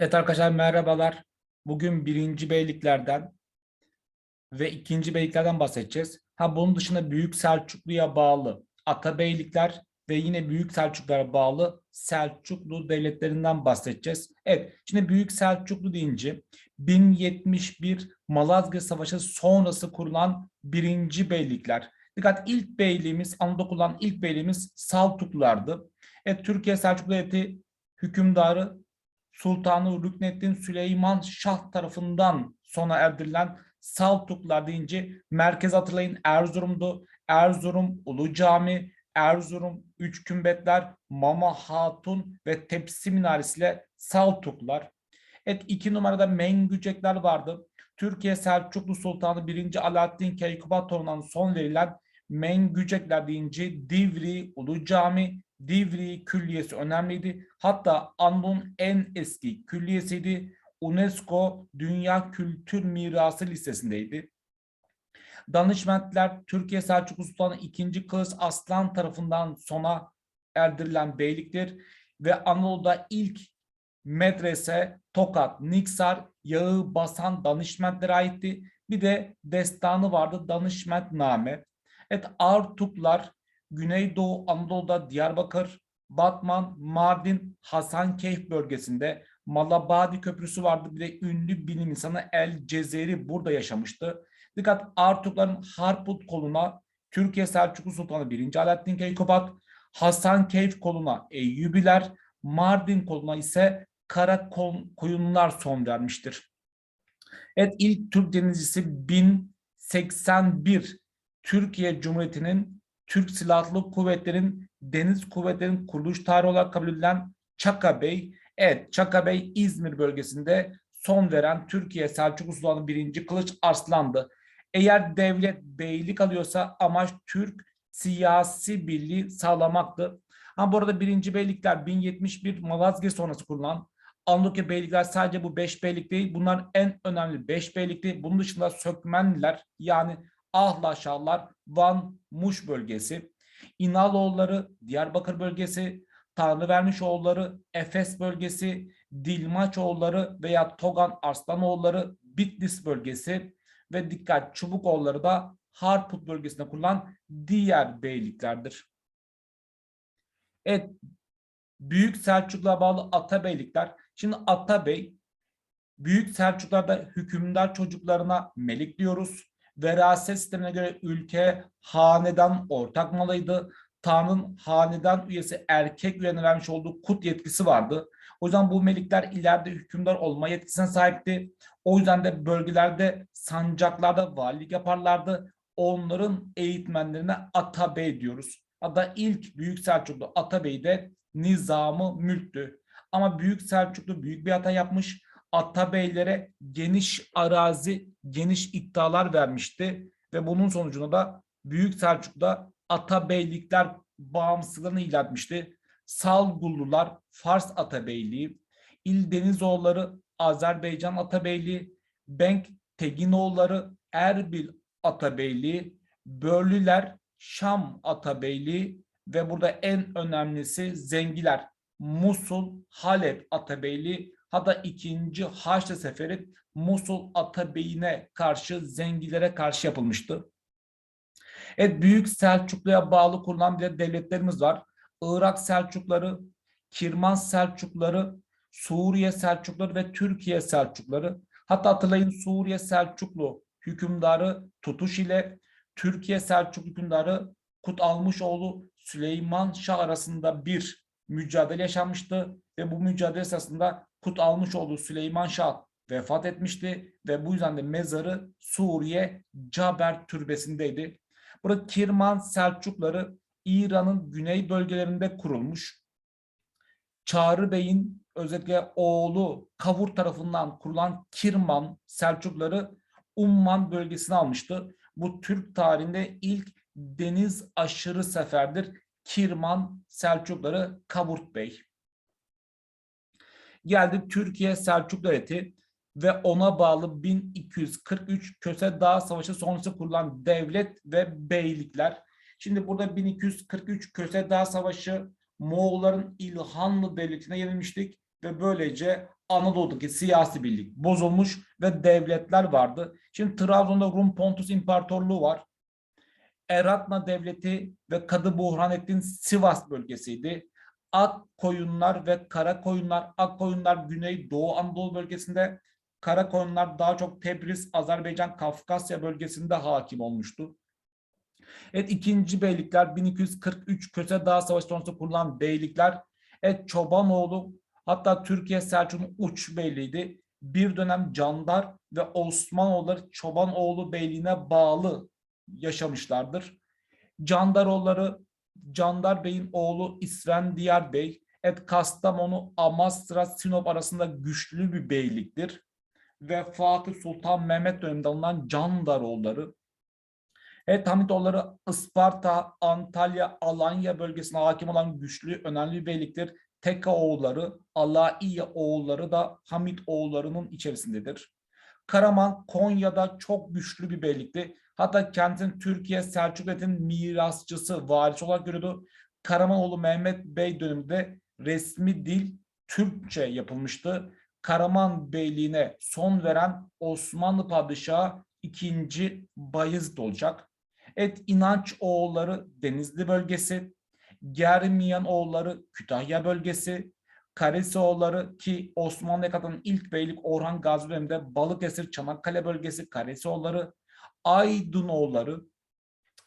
Evet arkadaşlar merhabalar. Bugün birinci beyliklerden ve ikinci beyliklerden bahsedeceğiz. Ha bunun dışında Büyük Selçuklu'ya bağlı Atabeylikler ve yine Büyük Selçuklulara bağlı Selçuklu devletlerinden bahsedeceğiz. Evet şimdi Büyük Selçuklu deyince 1071 Malazgirt Savaşı sonrası kurulan birinci beylikler. Dikkat ilk beyliğimiz Anadolu kurulan ilk beyliğimiz Saltuklulardı. Evet Türkiye Selçuklu Devleti hükümdarı Sultanı Rükneddin Süleyman Şah tarafından sona erdirilen Saltuklar deyince merkez hatırlayın Erzurum'du. Erzurum Ulu Cami, Erzurum Üç Kümbetler, Mama Hatun ve Tepsi Minaresiyle Saltuklar. Evet iki numarada Mengücekler vardı. Türkiye Selçuklu Sultanı 1. Alaaddin Keykubat tarafından son verilen Mengücekler deyince Divri Ulu Cami, Divri Külliyesi önemliydi. Hatta Anadolu'nun en eski külliyesiydi. UNESCO Dünya Kültür Mirası listesindeydi. Danışmentler Türkiye Selçuklu Sultanı II. Kılıç Aslan tarafından sona erdirilen beyliktir ve Anadolu'da ilk medrese Tokat, Niksar, Yağı basan danışmentlere aitti. Bir de destanı vardı Danışmentname. Evet Artuklar Güneydoğu Anadolu'da Diyarbakır, Batman, Mardin, Hasankeyf bölgesinde Malabadi Köprüsü vardı. Bir de ünlü bilim insanı El Cezeri burada yaşamıştı. Dikkat Artukların Harput koluna Türkiye Selçuklu Sultanı 1. Alaaddin Keykubat, Hasankeyf koluna Eyyubiler, Mardin koluna ise Kara Koyunlar son vermiştir. Evet ilk Türk denizcisi 1081 Türkiye Cumhuriyeti'nin Türk Silahlı Kuvvetleri'nin Deniz Kuvvetleri'nin kuruluş tarihi olarak kabul edilen Çaka Bey. Evet Çaka Bey İzmir bölgesinde son veren Türkiye Selçuklu Sultanı 1. Kılıç Arslan'dı. Eğer devlet beylik alıyorsa amaç Türk siyasi birliği sağlamaktı. Ha bu arada birinci beylikler 1071 Malazgirt sonrası kurulan Anadolu beylikler sadece bu beş beylik değil. Bunlar en önemli beş beylikti. Bunun dışında Sökmenliler yani Ahlaşarlar, Van, Muş bölgesi, İnaloğulları, Diyarbakır bölgesi, Tanrıvermişoğulları, Efes bölgesi, Dilmaçoğulları veya Togan Arslanoğulları, Bitlis bölgesi ve dikkat Çubukoğulları da Harput bölgesinde kurulan diğer beyliklerdir. Evet, Büyük Selçukluğa bağlı Atabeylikler. Şimdi Atabey, Büyük Selçuklularda hükümdar çocuklarına melik diyoruz veraset sistemine göre ülke hanedan ortak malıydı. Tanrı'nın hanedan üyesi erkek üyene vermiş olduğu kut yetkisi vardı. O yüzden bu melikler ileride hükümdar olma yetkisine sahipti. O yüzden de bölgelerde sancaklarda valilik yaparlardı. Onların eğitmenlerine Atabey diyoruz. Hatta ilk Büyük Selçuklu Atabey de nizamı mülktü. Ama Büyük Selçuklu büyük bir hata yapmış Atabeylere geniş arazi, geniş iddialar vermişti ve bunun sonucunda da Büyük Selçuk'ta Atabeylikler bağımsızlığını ilan etmişti. Salgullular Fars Atabeyliği, İldenizoğulları Azerbaycan Atabeyliği, Benk Teginoğulları Erbil Atabeyliği, Börlüler Şam Atabeyliği ve burada en önemlisi Zengiler Musul Halep Atabeyliği Hatta ikinci Haçlı Seferi Musul Atabey'ine karşı Zengilere karşı yapılmıştı. Evet Büyük Selçuklu'ya bağlı kurulan bir devletlerimiz var. Irak Selçukları, Kirman Selçukları, Suriye Selçukları ve Türkiye Selçukları. Hatta hatırlayın Suriye Selçuklu hükümdarı Tutuş ile Türkiye Selçuklu hükümdarı Kut Almışoğlu Süleyman Şah arasında bir mücadele yaşanmıştı ve bu mücadele esasında Kut almış olduğu Süleyman Şah vefat etmişti ve bu yüzden de mezarı Suriye Caber türbesindeydi. Burada Kirman Selçukları İran'ın güney bölgelerinde kurulmuş. Çağrı Bey'in özellikle oğlu Kavur tarafından kurulan Kirman Selçukları Umman bölgesini almıştı. Bu Türk tarihinde ilk deniz aşırı seferdir. Kirman Selçukları Kavurt Bey. Geldi Türkiye Selçuklu Devleti ve ona bağlı 1243 Köse Dağ Savaşı sonrası kurulan devlet ve beylikler. Şimdi burada 1243 Köse Dağ Savaşı Moğolların İlhanlı Devleti'ne yenilmiştik. ve böylece Anadolu'daki siyasi birlik bozulmuş ve devletler vardı. Şimdi Trabzon'da Rum Pontus İmparatorluğu var. Eratna Devleti ve Kadı Burhanettin Sivas bölgesiydi. Ak koyunlar ve kara koyunlar, ak koyunlar Güney Doğu Anadolu bölgesinde, kara koyunlar daha çok Tebriz, Azerbaycan, Kafkasya bölgesinde hakim olmuştu. Evet ikinci beylikler 1243 Köse Dağı Savaşı sonrası kurulan beylikler. Evet Çobanoğlu hatta Türkiye Selçuk'un uç beyliğiydi. Bir dönem Candar ve Osmanoğulları Çobanoğlu beyliğine bağlı yaşamışlardır. Candaroğulları Candar Bey'in oğlu İsfendiyar Bey, et Kastamonu, Amasra, Sinop arasında güçlü bir beyliktir. Ve Fatih Sultan Mehmet döneminde alınan Candaroğulları. Evet Hamitoğulları Isparta, Antalya, Alanya bölgesine hakim olan güçlü, önemli bir beyliktir. Teka oğulları, Alaiye oğulları da Hamit oğullarının içerisindedir. Karaman Konya'da çok güçlü bir beylikti. Hatta kentin Türkiye Selçuk Devleti'nin mirasçısı, varisi olarak görüyordu. Karamanoğlu Mehmet Bey döneminde resmi dil Türkçe yapılmıştı. Karaman Beyliğine son veren Osmanlı Padişahı 2. Bayezid olacak. Evet İnanç oğulları Denizli bölgesi, Germiyan oğulları Kütahya bölgesi, Karesi oğulları ki Osmanlı'ya katılan ilk beylik Orhan Gazi döneminde Balıkesir, Çanakkale bölgesi, Karesi oğulları, Aydınoğulları,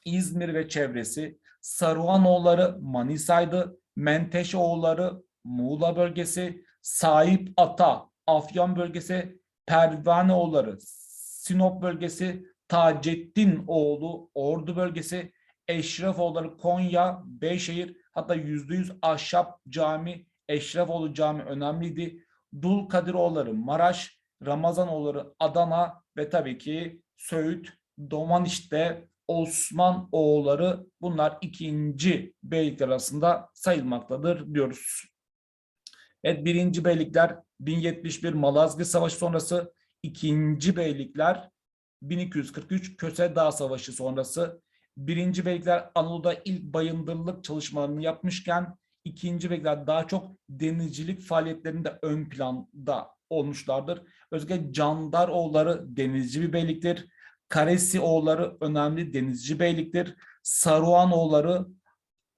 İzmir ve çevresi, Saruhanoğulları Manisa'ydı, Menteşoğulları Muğla bölgesi, Sahip Ata Afyon bölgesi, Pervaneoğulları Sinop bölgesi, Taceddin oğlu Ordu bölgesi, Eşrefoğulları Konya, Beyşehir hatta yüzde yüz Ahşap Cami, Eşrefoğlu Cami önemliydi. Dul Kadiroğulları Maraş, Ramazanoğulları Adana ve tabii ki Söğüt, Domaniş'te Osman oğulları bunlar ikinci beylikler arasında sayılmaktadır diyoruz. Evet birinci beylikler 1071 Malazgirt Savaşı sonrası, ikinci beylikler 1243 Köse Dağ Savaşı sonrası. Birinci beylikler Anadolu'da ilk bayındırlık çalışmalarını yapmışken ikinci beylikler daha çok denizcilik faaliyetlerinde ön planda olmuşlardır. Özellikle Candaroğulları denizci bir beyliktir. Karesi oğulları önemli denizci beyliktir. Saruhan oğulları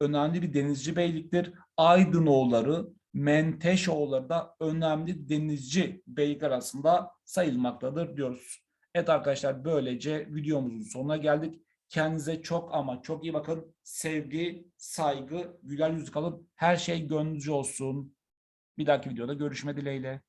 önemli bir denizci beyliktir. Aydın oğulları, Menteş oğulları da önemli denizci beylik arasında sayılmaktadır diyoruz. Evet arkadaşlar böylece videomuzun sonuna geldik. Kendinize çok ama çok iyi bakın. Sevgi, saygı, güler yüzlü kalın. Her şey gönlünüzce olsun. Bir dahaki videoda görüşme dileğiyle.